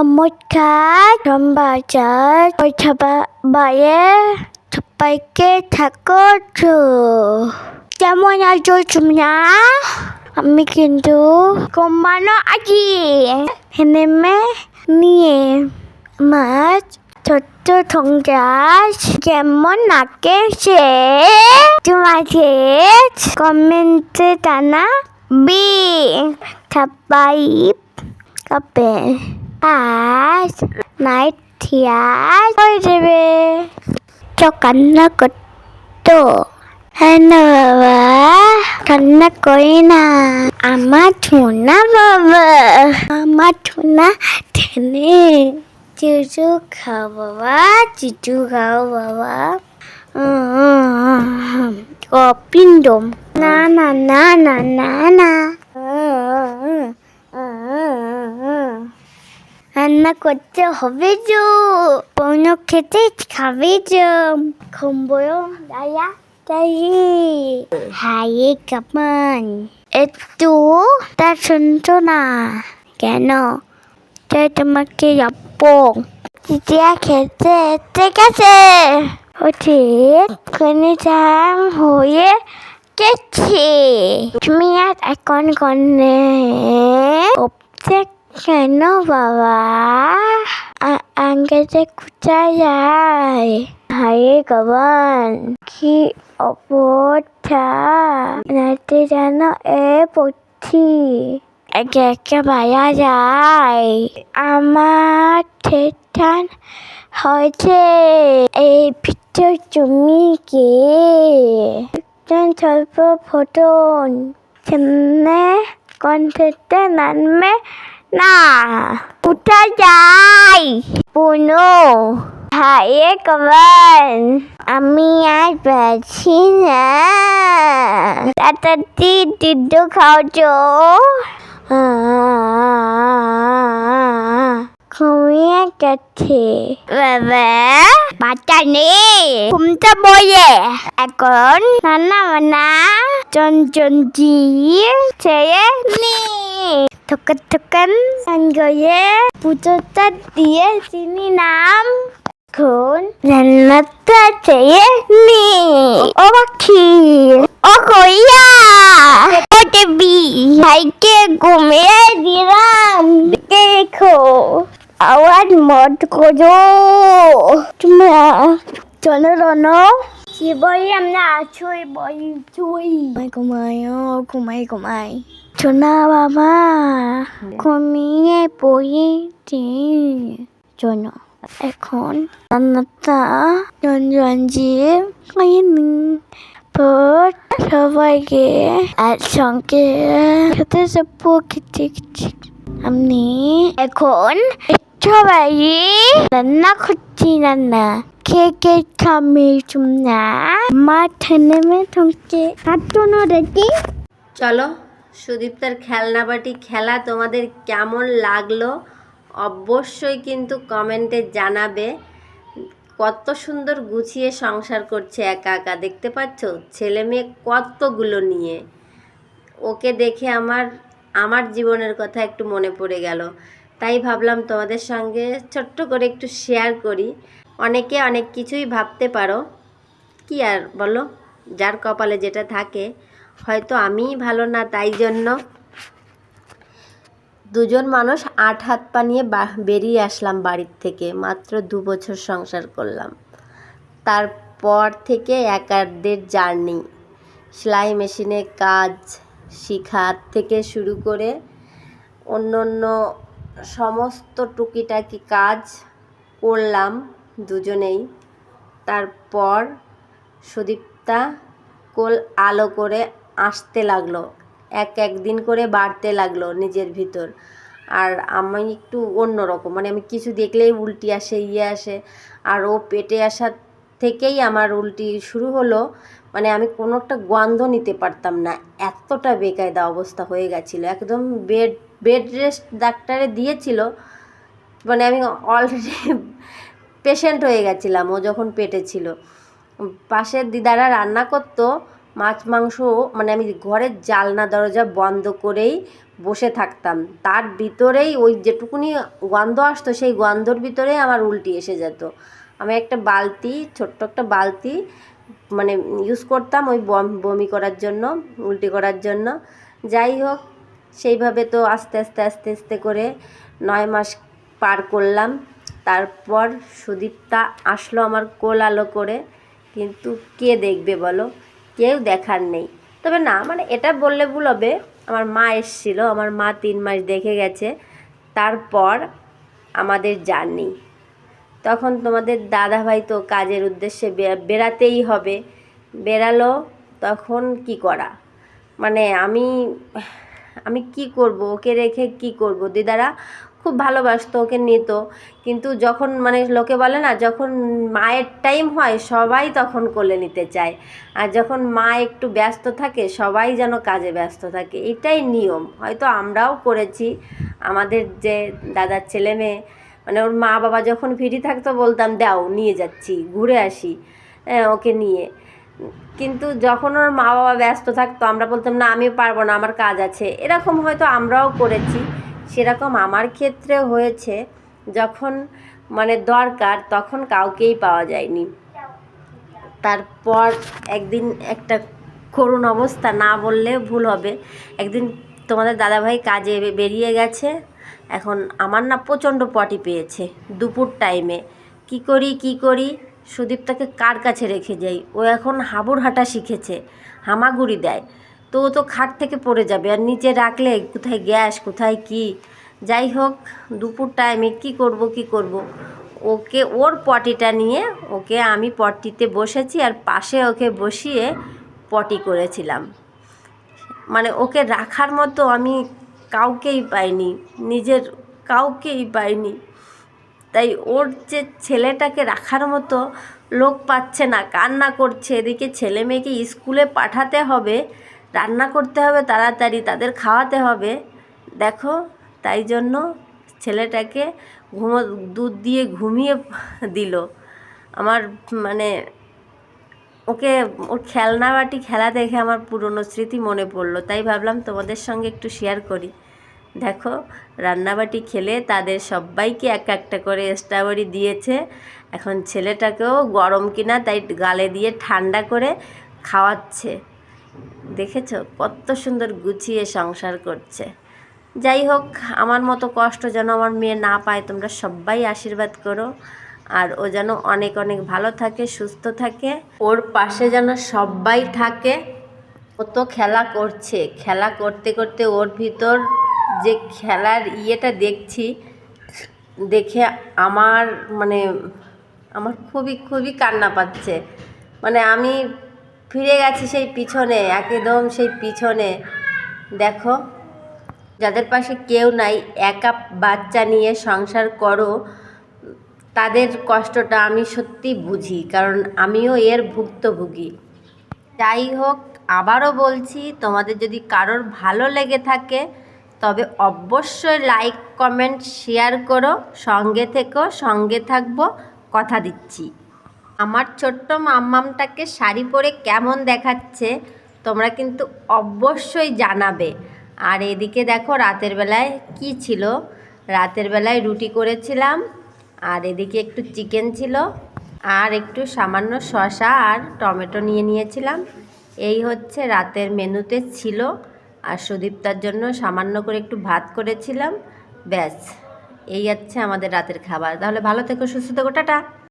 연못가 전바자 얼차바바에 젖발게 닦아줘 짜모나줘 줍냐? 안미긴도. 고마워 아지 해내매 니에. 맛 저쪽 동자 시계문 낫게시 주마지 코멘트 다나? 비 다바이 카페 আজ নাইট থিয়ার হয়ে যাবে তো কান্না করতো হ্যাঁ না বাবা কান্না করি না আমার ছোনা বাবা আমার ছোনা ঠেনে চিচু খাও বাবা চিচু খাও বাবা কপিন্ডম না না না না না না রান্না করতে হবে তো কোনো খেতে খাবে তো খুম্বয় দায়া তাই হাই কেমন একটু তা শুনছো না? কেন? তাই তোমাকে যাব চিচিয়া খেতে ঠিক আছে। ঠিক কোনে জাম হয়ে গেছে। তুমি আর এখন কনে অবজেক্ট কেন বাবা আঙ্গেতে কোথায় যায় হায় গবান কি অবস্থা রাতে যেন এ পড়ছি একে একে ভায়া যায় আমার ঠেঠান হয়েছে এই ভিতর তুমি কে একজন স্বল্প ফোটন সামনে কণ্ঠেতে নামবে না কোথায় যাই? পুনো হায় কবান আমি আর পাচ্ছি না। তাড়াতাড়ি দিদ্দ খাওছো ঘুমিয়ে গেছে বাচ্চা নেই। ঘুমতে বইয়ে। এখন রান্না বান্না চঞ্চনজি ছেড়ে নেই। থকান থকান সঙ্গে পুজোটা দিয়ে চিনি নাম এখন রান্নাটা চেয়ে নি ও পাখি ও কইয়া ও দেবী ভাইকে ঘুমিয়ে দিলাম দেখো আওয়াজ মত করো। তোমরা চলো রনো। বই আমরা? আছুই বই চুই ঘুমাই ও ঘুমাই ঘুমাই। সোনা বাবা ঘুমিয়ে পড়েছি জন্য এখন রান্নাটা রঞ্জনজি খাইনি পর সবাইকে একসঙ্গে খেতে যাব খেতে খেতে আমি এখন সবাই রান্না করছি রান্না কে কে খামে তোমরা মাঠে নেমে তোমাকে চলো, সুদীপ্তার খেলনা বাটি খেলা তোমাদের কেমন লাগল অবশ্যই কিন্তু কমেন্টে জানাবে। কত সুন্দর গুছিয়ে সংসার করছে একা একা, দেখতে পাচ্ছ? ছেলে মেয়ে কতগুলো নিয়ে। ওকে দেখে আমার আমার জীবনের কথা একটু মনে পড়ে গেল। তাই ভাবলাম তোমাদের সঙ্গে ছোট্ট করে একটু শেয়ার করি। অনেকে অনেক কিছুই ভাবতে পারো। কি আর বলো? যার কপালে যেটা থাকে, হয়তো আমিই ভালো না তাই জন্য। দুজন মানুষ আট হাত পা নিয়ে বেরিয়ে আসলাম বাড়ির থেকে। মাত্র দু বছর সংসার করলাম। তারপর থেকে একারদের জার্নি। সেলাই মেশিনে কাজ শিখার থেকে শুরু করে অন্য অন্য সমস্ত টুকিটাকি কাজ করলাম দুজনেই। তারপর সুদীপ্তা কোল আলো করে আসতে লাগল, এক এক দিন করে বাড়তে লাগল নিজের ভিতর। আর আমি একটু অন্যরকম মানে আমি কিছু দেখলেই উল্টি আসে ইয়ে আসে। আর ও পেটে আসার থেকেই আমার উল্টি শুরু হলো মানে আমি কোনো একটা গন্ধ নিতে পারতাম না। এতটা বেকায়দা অবস্থা হয়ে গেছিল, একদম বেড বেড রেস্ট ডাক্তারে দিয়েছিল। মানে আমি অলরেডি পেশেন্ট হয়ে গেছিলাম, ও যখন পেটে ছিল। পাশের দিদারা রান্না করতো, মাছ, মাংস মানে আমি ঘরের জালনা, দরজা বন্ধ করেই বসে থাকতাম। তার ভিতরেই ওই যেটুকুনি গন্ধ আসতো, সেই গন্ধর ভিতরেই আমার উল্টি এসে যেত। আমি একটা বালতি, ছোট্ট একটা বালতি মানে ইউজ করতাম ওই বম- করার জন্য, উল্টি করার জন্য। যাই হোক সেইভাবে তো আস্তে আস্তে আস্তে আস্তে করে নয় মাস পার করলাম। তারপর সুদীপ্তা আসলো আমার কোল আলো করে। কিন্তু কে দেখবে বলো? কেউ দেখার নেই। তবে না মানে এটা বললে ভুল হবে। আমার মা এসছিল, আমার মা তিন মাস দেখে গেছে। তারপর আমাদের জার্নি। তখন তোমাদের দাদাভাই তো কাজের উদ্দেশ্যে বে- বেরাতেই হবে। বেরালো তখন কি করা? মানে আমি আমি কি করব? ওকে রেখে কি করব? দিদারা খুব ভালোবাসতো ওকে নিত। কিন্তু যখন মানে লোকে বলে না যখন মায়ের টাইম হয় সবাই তখন কোলে নিতে চায়। আর যখন মা একটু ব্যস্ত থাকে সবাই যেন কাজে ব্যস্ত থাকে। এটাই নিয়ম। হয়তো আমরাও করেছি। আমাদের যে দাদার ছেলে মেয়ে মানে ওর মা বাবা যখন ফিরি থাকতো বলতাম দাও নিয়ে যাচ্ছি ঘুরে আসি। হ্যাঁ, ওকে নিয়ে। কিন্তু যখন ওর মা বাবা ব্যস্ত থাকতো, আমরা বলতাম, না আমি পারব না, আমার কাজ আছে। এরকম হয়তো আমরাও করেছি। সেরকম আমার ক্ষেত্রে হয়েছে। যখন মানে দরকার, তখন কাউকেই পাওয়া যায়নি। তারপর একদিন একটা করুণ অবস্থা, না বললে ভুল হবে। একদিন তোমাদের দাদাভাই কাজে বেরিয়ে গেছে। এখন আমার না প্রচণ্ড পটি পেয়েছে, দুপুর টাইমে কি করি কি করি? সুদীপটাকে কার কাছে রেখে যাই? ও এখন হাবুর হাঁটা শিখেছে, হামাগুড়ি দেয়। তো ও তো খাট থেকে পড়ে যাবে, আর নিচে রাখলে কোথায় গ্যাস, কোথায় কি? যাই হোক, দুপুর টাইমে কি করব কি করব? ওকে, ওর পটিটা নিয়ে ওকে আমি পটিতে বসেছি, আর পাশে ওকে বসিয়ে পটি করেছিলাম। মানে ওকে রাখার মতো আমি কাউকেই পাইনি, নিজের কাউকেই পাইনি। তাই ওর যে ছেলেটাকে রাখার মতো লোক পাচ্ছে না, কান্না করছে। এদিকে ছেলে মেয়েকে স্কুলে পাঠাতে হবে, রান্না করতে হবে তাড়াতাড়ি, তাদের খাওয়াতে হবে। দেখো, তাই জন্য ছেলেটাকে ঘুমো, দুধ দিয়ে ঘুমিয়ে দিল। আমার মানে ওকে, ওর খেলনা বাটি খেলা দেখে আমার পুরনো স্মৃতি মনে পড়ল। তাই ভাবলাম তোমাদের সঙ্গে একটু শেয়ার করি। দেখো, রান্নাবাটি খেলে তাদের সবাইকে এক একটা করে স্ট্রবেরি দিয়েছে। এখন ছেলেটাকেও গরম কিনা তাই গালে দিয়ে ঠান্ডা করে খাওয়াচ্ছে। দেখেছ? কত সুন্দর গুছিয়ে সংসার করছে। যাই হোক, আমার মতো কষ্ট যেন আমার মেয়ে না পায়, তোমরা সবাই আশীর্বাদ করো। আর ও যেন অনেক অনেক ভালো থাকে, সুস্থ থাকে। ওর পাশে যেন সবাই থাকে। ও তো খেলা করছে। খেলা করতে করতে ওর ভিতর যে খেলার ইয়েটা দেখছি, দেখে আমার মানে আমার খুবই খুবই কান্না পাচ্ছে। মানে আমি ফিরে গেছি সেই পিছনে, একদম সেই পিছনে। দেখো, যাদের পাশে কেউ নাই, একা বাচ্চা নিয়ে সংসার করো, তাদের কষ্টটা আমি সত্যি বুঝি, কারণ আমিও এর ভুক্তভোগী। যাই হোক, আবারও বলছি, তোমাদের যদি কারোর ভালো লেগে থাকে তবে অবশ্যই লাইক কমেন্ট শেয়ার করো। সঙ্গে থেকো, সঙ্গে থাকব। কথা দিচ্ছি। আমার ছোট্ট মাম্মামটাকে শাড়ি পরে কেমন দেখাচ্ছে, তোমরা কিন্তু অবশ্যই জানাবে। আর এদিকে দেখো, রাতের বেলায় কি ছিল? রাতের বেলায় রুটি করেছিলাম। আর এদিকে একটু চিকেন ছিল। আর একটু সামান্য শসা আর টমেটো নিয়ে নিয়েছিলাম। এই হচ্ছে রাতের মেনুতে ছিল। আর সুদীপ্তার জন্য সামান্য করে একটু ভাত করেছিলাম। ব্যাস, এই হচ্ছে আমাদের রাতের খাবার। তাহলে ভালো থেকো, সুস্থ থেকো, টাটা।